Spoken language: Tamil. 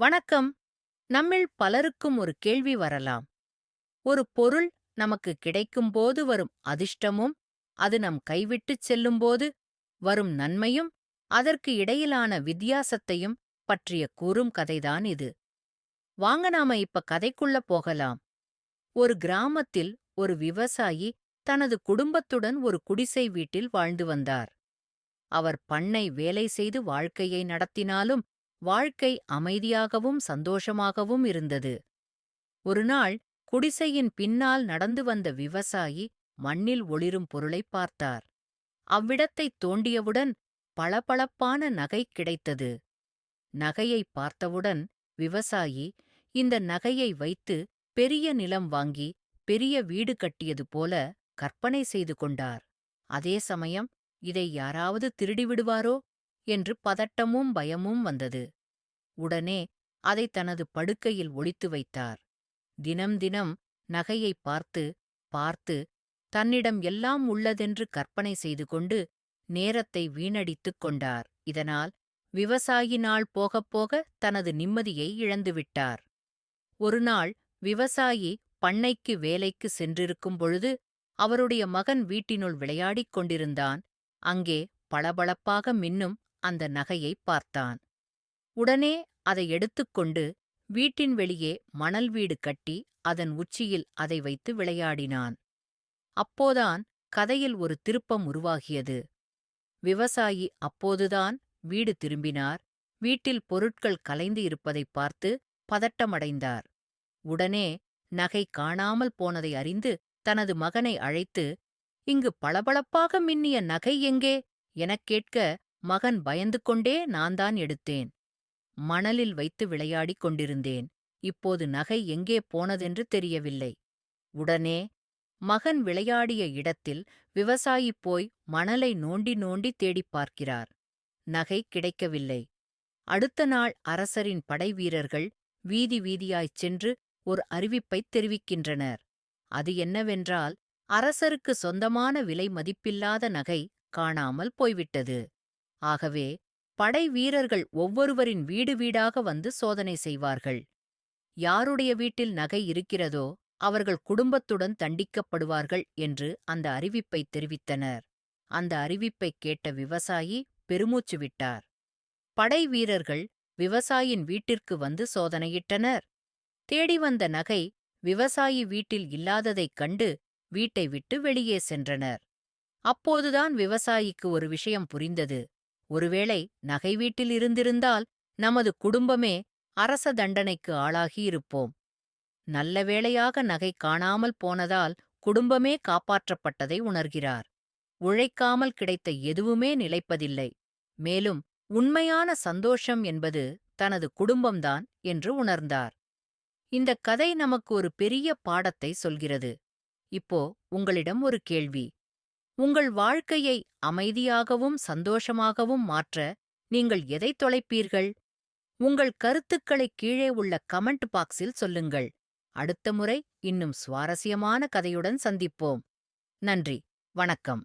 வணக்கம். நம்மில் பலருக்கும் ஒரு கேள்வி வரலாம். ஒரு பொருள் நமக்கு கிடைக்கும்போது வரும் அதிர்ஷ்டமும் அது நம் கைவிட்டுச் செல்லும்போது வரும் நன்மையும் அதற்கு இடையிலான வித்தியாசத்தையும் பற்றிய கூறும் கதைதான் இது. வாங்க நாம இப்ப கதைக்குள்ள போகலாம். ஒரு கிராமத்தில் ஒரு விவசாயி தனது குடும்பத்துடன் ஒரு குடிசை வீட்டில் வாழ்ந்து வந்தார். அவர் பண்ணை வேலை செய்து வாழ்க்கையை நடத்தினாலும் வாழ்க்கை அமைதியாகவும் சந்தோஷமாகவும் இருந்தது. ஒருநாள் குடிசையின் பின்னால் நடந்து வந்த விவசாயி மண்ணில் ஒளிரும் பொருளைப் பார்த்தார். அவ்விடத்தைத் தோண்டியவுடன் பளபளப்பான நகை கிடைத்தது. நகையைப் பார்த்தவுடன் விவசாயி இந்த நகையை வைத்து பெரிய நிலம் வாங்கி பெரிய வீடு கட்டியது போல கற்பனை செய்து கொண்டார். அதே சமயம் இதை யாராவது திருடிவிடுவாரோ என்று பதட்டமும் பயமும் வந்தது. உடனே அதை தனது படுக்கையில் ஒளித்து வைத்தார். தினம் தினம் நகையைப் பார்த்து பார்த்து தன்னிடம் எல்லாம் உள்ளதென்று கற்பனை செய்து கொண்டு நேரத்தை வீணடித்துக் கொண்டார். இதனால் விவசாயி நாள் போகப் போக தனது நிம்மதியை இழந்துவிட்டார் ஒருநாள் விவசாயி பண்ணைக்கு வேலைக்கு சென்றிருக்கும் பொழுது அவருடைய மகன் வீட்டினுள் விளையாடிக் கொண்டிருந்தான். அங்கே பளபளப்பாக மின்னும் அந்த நகையைப் பார்த்தான். உடனே அதை எடுத்துக்கொண்டு வீட்டின் வெளியே மணல் வீடு கட்டி அதன் உச்சியில் அதை வைத்து விளையாடினான். அப்போதான் கதையில் ஒரு திருப்பம் உருவாகியது. விவசாயி அப்போதுதான் வீடு திரும்பினார். வீட்டில் பொருட்கள் கலைந்து இருப்பதைப் பார்த்து பதட்டமடைந்தார். உடனே நகை காணாமல் போனதை அறிந்து தனது மகனை அழைத்து இங்கு பளபளப்பாக மின்னிய நகை எங்கே? எனக் கேட்க மகன் பயந்து கொண்டே நான்தான் எடுத்தேன். மணலில் வைத்து விளையாடிக் கொண்டிருந்தேன். இப்போது நகை எங்கே போனதென்று தெரியவில்லை. உடனே மகன் விளையாடிய இடத்தில் விவசாயி போய் மணலை நோண்டி நோண்டி தேடிப் பார்க்கிறார். நகை கிடைக்கவில்லை. அடுத்த நாள் அரசரின் படைவீரர்கள் வீதி வீதியாய்ச் சென்று ஒரு அறிவிப்பைத் தெரிவிக்கின்றனர். அது என்னவென்றால் அரசருக்கு சொந்தமான விலை மதிப்பில்லாத நகை காணாமல் போய்விட்டது. ஆகவே படை வீரர்கள் ஒவ்வொருவரின் வீடு வீடாக வந்து சோதனை செய்வார்கள். யாருடைய வீட்டில் நகை இருக்கிறதோ அவர்கள் குடும்பத்துடன் தண்டிக்கப்படுவார்கள் என்று அந்த அறிவிப்பை தெரிவித்தனர். அந்த அறிவிப்பைக் கேட்ட விவசாயி பெருமூச்சு விட்டார். படை வீரர்கள் விவசாயின் வீட்டிற்கு வந்து சோதனையிட்டனர். தேடி வந்த நகை விவசாயி வீட்டில் இல்லாததைக் கண்டு வீட்டை விட்டு வெளியே சென்றனர். அப்போதுதான் விவசாயிக்கு ஒரு விஷயம் புரிந்தது. ஒருவேளை நகை வீட்டில் இருந்திருந்தால் நமது குடும்பமே அரச தண்டனைக்கு ஆளாகியிருப்போம் நல்ல வேளையாக நகை காணாமல் போனதால் குடும்பமே காப்பாற்றப்பட்டதை உணர்கிறார். உழைக்காமல் கிடைத்த எதுவுமே நிலைப்பதில்லை. மேலும் உண்மையான சந்தோஷம் என்பது தனது குடும்பம்தான் என்று உணர்ந்தார். இந்த கதை நமக்கு ஒரு பெரிய பாடத்தை சொல்கிறது. இப்போ உங்களிடம் ஒரு கேள்வி. உங்கள் வாழ்க்கையை அமைதியாகவும் சந்தோஷமாகவும் மாற்ற நீங்கள் எதை தொலைப்பீர்கள்? உங்கள் கருத்துக்களை கீழே உள்ள கமெண்ட் பாக்ஸில் சொல்லுங்கள். அடுத்த முறை இன்னும் சுவாரஸ்யமான கதையுடன் சந்திப்போம். நன்றி. வணக்கம்.